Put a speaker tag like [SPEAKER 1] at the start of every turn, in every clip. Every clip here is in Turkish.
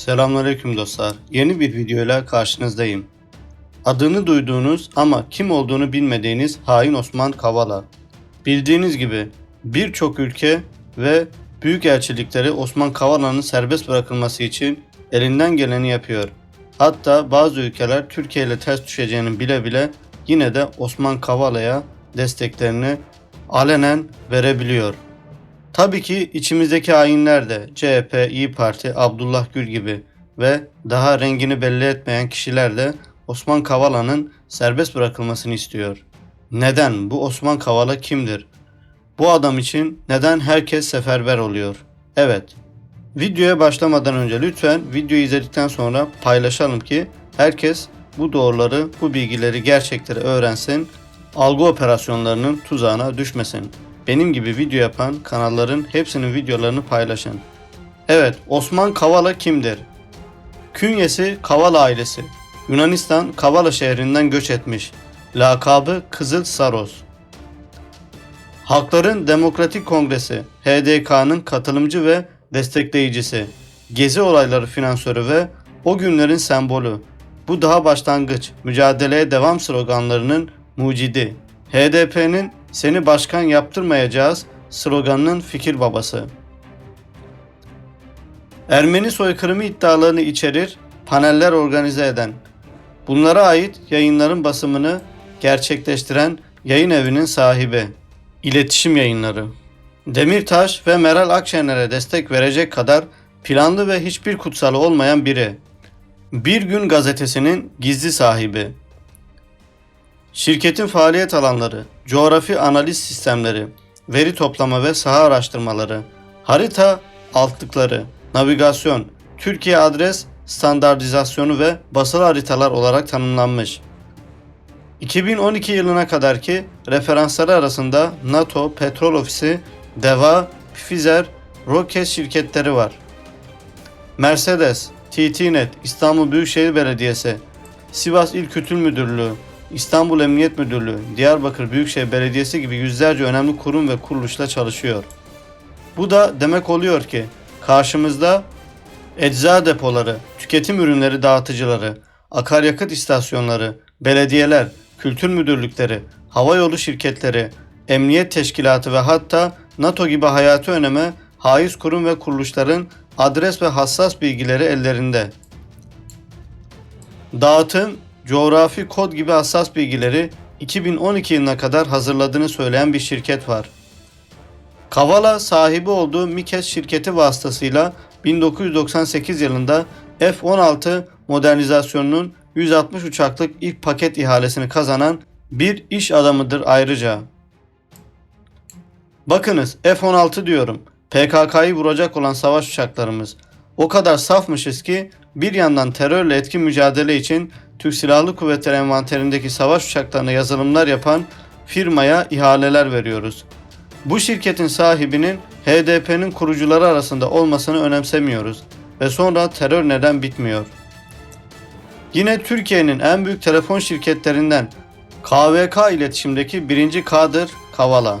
[SPEAKER 1] Selamünaleyküm dostlar. Yeni bir videoyla karşınızdayım. Adını duyduğunuz ama kim olduğunu bilmediğiniz hain Osman Kavala. Bildiğiniz gibi birçok ülke ve büyük elçilikleri Osman Kavala'nın serbest bırakılması için elinden geleni yapıyor. Hatta bazı ülkeler Türkiye ile ters düşeceğini bile bile yine de Osman Kavala'ya desteklerini alenen verebiliyor. Tabii ki içimizdeki hainler de CHP, İyi Parti, Abdullah Gül gibi ve daha rengini belli etmeyen kişiler de Osman Kavala'nın serbest bırakılmasını istiyor. Neden? Bu Osman Kavala kimdir? Bu adam için neden herkes seferber oluyor? Evet. Videoya başlamadan önce lütfen videoyu izledikten sonra paylaşalım ki herkes bu doğruları, bu bilgileri, gerçekleri öğrensin. Algı operasyonlarının tuzağına düşmesin. Benim gibi video yapan kanalların hepsinin videolarını paylaşın. Evet, Osman Kavala kimdir? Künyesi Kavala ailesi. Yunanistan Kavala şehrinden göç etmiş. Lakabı Kızıl Saros. Halkların Demokratik Kongresi HDK'nın katılımcı ve destekleyicisi. Gezi olayları finansörü ve o günlerin sembolü. Bu daha başlangıç, mücadeleye devam sloganlarının mucidi. HDP'nin seni başkan yaptırmayacağız sloganının fikir babası. Ermeni soykırımı iddialarını içerir, paneller organize eden, bunlara ait yayınların basımını gerçekleştiren yayın evinin sahibi, İletişim Yayınları. Demirtaş ve Meral Akşener'e destek verecek kadar planlı ve hiçbir kutsalı olmayan biri. Bir Gün gazetesinin gizli sahibi. Şirketin faaliyet alanları, coğrafi analiz sistemleri, veri toplama ve saha araştırmaları, harita altlıkları, navigasyon, Türkiye adres standartizasyonu ve basılı haritalar olarak tanımlanmış. 2012 yılına kadarki referansları arasında NATO, Petrol Ofisi, DEVA, Pfizer, Rokes şirketleri var. Mercedes, TTNet, İstanbul Büyükşehir Belediyesi, Sivas İl Kültür Müdürlüğü, İstanbul Emniyet Müdürlüğü, Diyarbakır Büyükşehir Belediyesi gibi yüzlerce önemli kurum ve kuruluşla çalışıyor. Bu da demek oluyor ki karşımızda ecza depoları, tüketim ürünleri dağıtıcıları, akaryakıt istasyonları, belediyeler, kültür müdürlükleri, havayolu şirketleri, emniyet teşkilatı ve hatta NATO gibi hayati öneme haiz kurum ve kuruluşların adres ve hassas bilgileri ellerinde. Dağıtım, coğrafi kod gibi hassas bilgileri 2012 yılına kadar hazırladığını söyleyen bir şirket var. Kavala sahibi olduğu Mikes şirketi vasıtasıyla 1998 yılında F-16 modernizasyonunun 160 uçaklık ilk paket ihalesini kazanan bir iş adamıdır ayrıca. Bakınız F-16 diyorum. PKK'yı vuracak olan savaş uçaklarımız. O kadar safmışız ki bir yandan terörle etkin mücadele için Türk Silahlı Kuvvetleri envanterindeki savaş uçaklarına yazılımlar yapan firmaya ihaleler veriyoruz. Bu şirketin sahibinin HDP'nin kurucuları arasında olmasını önemsemiyoruz ve sonra terör neden bitmiyor. Yine Türkiye'nin en büyük telefon şirketlerinden KVK iletişimdeki birinci K'dır Kavala.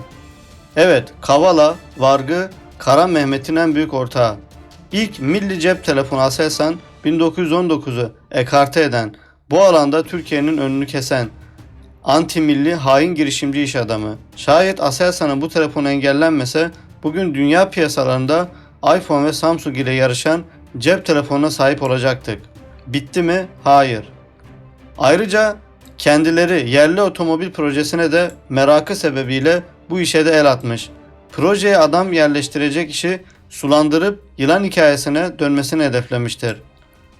[SPEAKER 1] Evet Kavala, Vargı, Kara Mehmet'in en büyük ortağı. İlk milli cep telefonu Aselsan 1919'u ekarte eden, bu alanda Türkiye'nin önünü kesen, anti milli hain girişimci iş adamı. Şayet Aselsan'ın bu telefonu engellenmese bugün dünya piyasalarında iPhone ve Samsung ile yarışan cep telefonuna sahip olacaktık. Bitti mi? Hayır. Ayrıca kendileri yerli otomobil projesine de merakı sebebiyle bu işe de el atmış. Projeye adam yerleştirecek işi sulandırıp yılan hikayesine dönmesini hedeflemiştir.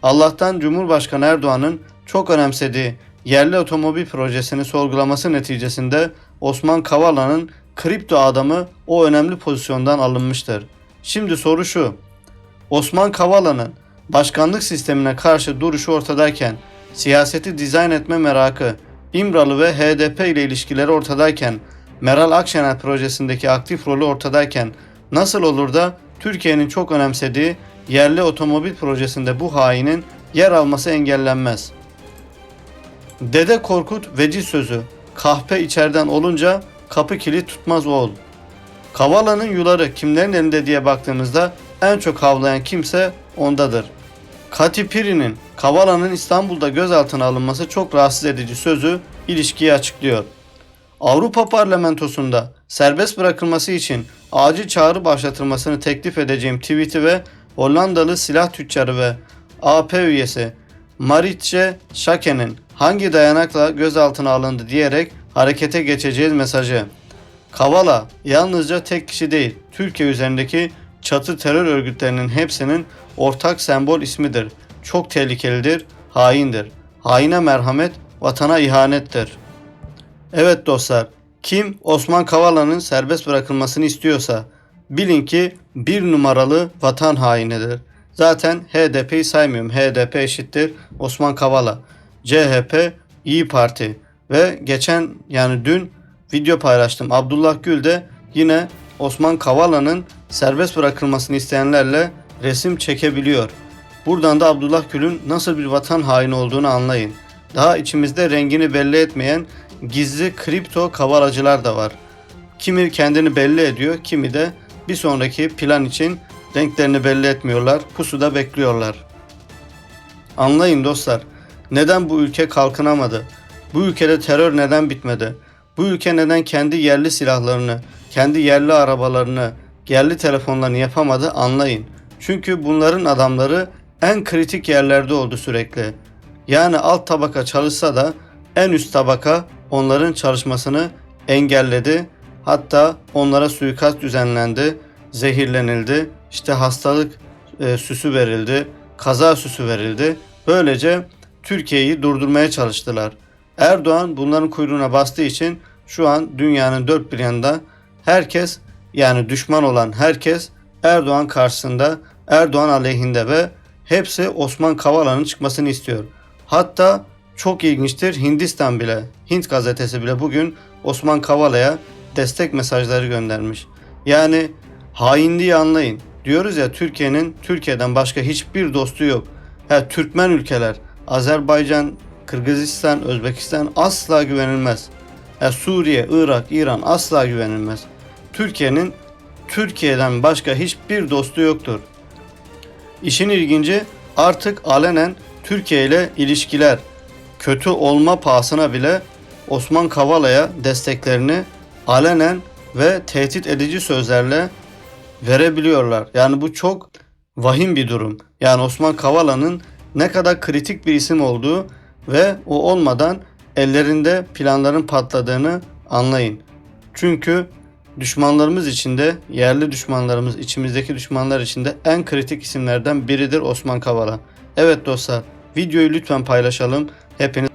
[SPEAKER 1] Allah'tan Cumhurbaşkanı Erdoğan'ın çok önemsediği yerli otomobil projesini sorgulaması neticesinde Osman Kavala'nın kripto adamı o önemli pozisyondan alınmıştır. Şimdi soru şu. Osman Kavala'nın başkanlık sistemine karşı duruşu ortadayken, siyaseti dizayn etme merakı, İmralı ve HDP ile ilişkileri ortadayken, Meral Akşener projesindeki aktif rolü ortadayken nasıl olur da Türkiye'nin çok önemsediği yerli otomobil projesinde bu hainin yer alması engellenmez. Dede Korkut veciz sözü, kahpe içeriden olunca kapı kilit tutmaz oğul. Kavala'nın yuları kimlerin elinde diye baktığımızda en çok havlayan kimse ondadır. Kati Piri'nin Kavala'nın İstanbul'da gözaltına alınması çok rahatsız edici sözü ilişkiyi açıklıyor. Avrupa Parlamentosu'nda serbest bırakılması için acil çağrı başlatılmasını teklif edeceğim tweet'i ve Hollandalı silah tüccarı ve AP üyesi Maritje Schake'nin hangi dayanakla gözaltına alındı diyerek harekete geçeceğiz mesajı. Kavala yalnızca tek kişi değil, Türkiye üzerindeki çatı terör örgütlerinin hepsinin ortak sembol ismidir. Çok tehlikelidir, haindir. Haine merhamet, vatana ihanettir. Evet dostlar, kim Osman Kavala'nın serbest bırakılmasını istiyorsa bilin ki bir numaralı vatan hainidir. Zaten HDP'yi saymıyorum. HDP eşittir Osman Kavala. CHP İyi Parti ve geçen yani dün video paylaştım. Abdullah Gül de yine Osman Kavala'nın serbest bırakılmasını isteyenlerle resim çekebiliyor. Buradan da Abdullah Gül'ün nasıl bir vatan haini olduğunu anlayın. Daha içimizde rengini belli etmeyen gizli kripto kavalacılar da var. Kimi kendini belli ediyor, kimi de bir sonraki plan için renklerini belli etmiyorlar, pusuda bekliyorlar. Anlayın dostlar, neden bu ülke kalkınamadı? Bu ülkede terör neden bitmedi? Bu ülke neden kendi yerli silahlarını, kendi yerli arabalarını, yerli telefonlarını yapamadı anlayın. Çünkü bunların adamları en kritik yerlerde oldu sürekli. Yani alt tabaka çalışsa da en üst tabaka onların çalışmasını engelledi. Hatta onlara suikast düzenlendi, zehirlenildi, işte hastalık e, süsü verildi, kaza süsü verildi. Böylece Türkiye'yi durdurmaya çalıştılar. Erdoğan bunların kuyruğuna bastığı için şu an dünyanın dört bir yanında herkes yani düşman olan herkes Erdoğan karşısında, Erdoğan aleyhinde ve hepsi Osman Kavala'nın çıkmasını istiyor. Hatta çok ilginçtir Hindistan bile, Hint gazetesi bile bugün Osman Kavala'ya destek mesajları göndermiş. Yani hainliği anlayın. Diyoruz ya Türkiye'nin Türkiye'den başka hiçbir dostu yok. Ha, Türkmen ülkeler, Azerbaycan, Kırgızistan, Özbekistan asla güvenilmez. Ha, Suriye, Irak, İran asla güvenilmez. Türkiye'nin Türkiye'den başka hiçbir dostu yoktur. İşin ilginci artık alenen Türkiye ile ilişkiler kötü olma pahasına bile Osman Kavala'ya desteklerini alenen ve tehdit edici sözlerle verebiliyorlar. Yani bu çok vahim bir durum. Yani Osman Kavala'nın ne kadar kritik bir isim olduğu ve o olmadan ellerinde planların patladığını anlayın. Çünkü düşmanlarımız içinde, yerli düşmanlarımız, içimizdeki düşmanlar içinde en kritik isimlerden biridir Osman Kavala. Evet dostlar, videoyu lütfen paylaşalım. Hepiniz